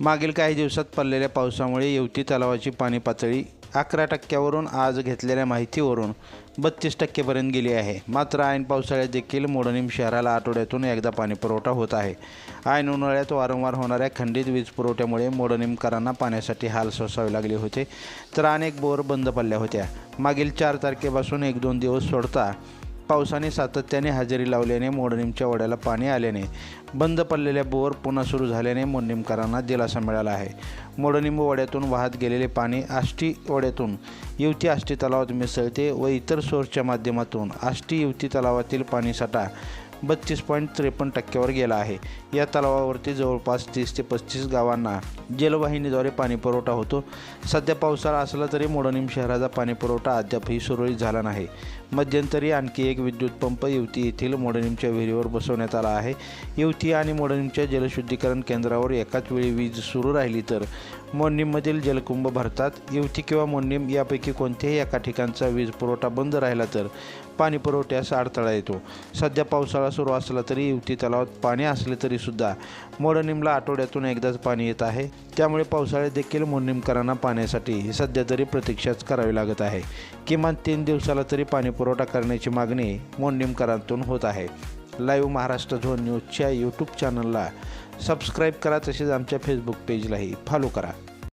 मागील काही दिवसात पडलेल्या पावसामुळे येवती तलावाची पाणी पातळी अकरा टक्क्यावरून आज घेतलेल्या माहितीवरून बत्तीस टक्केपर्यंत गेली आहे. मात्र ऐन पावसाळ्यात देखील मोडणीम शहराला आठवड्यातून एकदा पाणीपुरवठा होत आहे. ऐन उन्हाळ्यात वारंवार होणाऱ्या खंडित वीज पुरवठ्यामुळे मोडणीमकरांना पाण्यासाठी हाल सोसावे लागले होते तर अनेक बोर बंद पडल्या होत्या. मागील चार तारखेपासून एक दोन दिवस सोडता पावसाने सातत्याने हजेरी लावल्याने मोडणीमच्या वड्याला पाणी आल्याने बंद पडलेल्या बोअर पुन्हा सुरू झाल्याने मोडणीमकरांना दिलासा मिळाला आहे. मोडणीम वड्यातून वाहत गेलेले पाणी आष्टी वड्यातून युवती आष्टी तलावात मिसळते व इतर सोर्सच्या माध्यमातून आष्टी युवती तलावातील पाणीसाठा बत्तीस पॉईंट त्रेपन्न टक्क्यावर गेला आहे. या तलावावरती जवळपास तीस ते पस्तीस गावांना जलवाहिनीद्वारे पाणीपुरवठा होतो. सध्या पावसाळा असला तरी मोडणीम शहराचा पाणीपुरवठा अद्यापही सुरळीत झाला नाही. मध्यंतरी आणखी एक विद्युत पंप युवती येथील मोडणीमच्या विहिरीवर बसवण्यात आला आहे. युवती आणि मोडणीमच्या जलशुद्धीकरण केंद्रावर एकाच वेळी वीज सुरू राहिली तर मोडणीममधील जलकुंभ भरतात. युवती किंवा मोडणीम यापैकी कोणत्याही एका ठिकाणचा वीज पुरवठा बंद राहिला तर पाणी पुरवठ्यास अडथळा येतो. सध्या पावसाळा सुरू असला तरी युवती तलावात पाणी असले तरीसुद्धा मोडनिमला आठवड्यातून एकदाच पाणी येत आहे. त्यामुळे पावसाळ्यात देखील मोडनिमकरांना पाण्यासाठी सध्या तरी प्रतीक्षाच करावी लागत आहे. किमान तीन दिवसाला तरी पाणी पुरवठा करण्याची मागणी मोडनिमकरांतून होत आहे. लाईव्ह महाराष्ट्र झोन न्यूजच्या यूट्यूब चॅनलला सबस्क्राईब करा तसेच आमच्या फेसबुक पेजलाही फॉलो करा.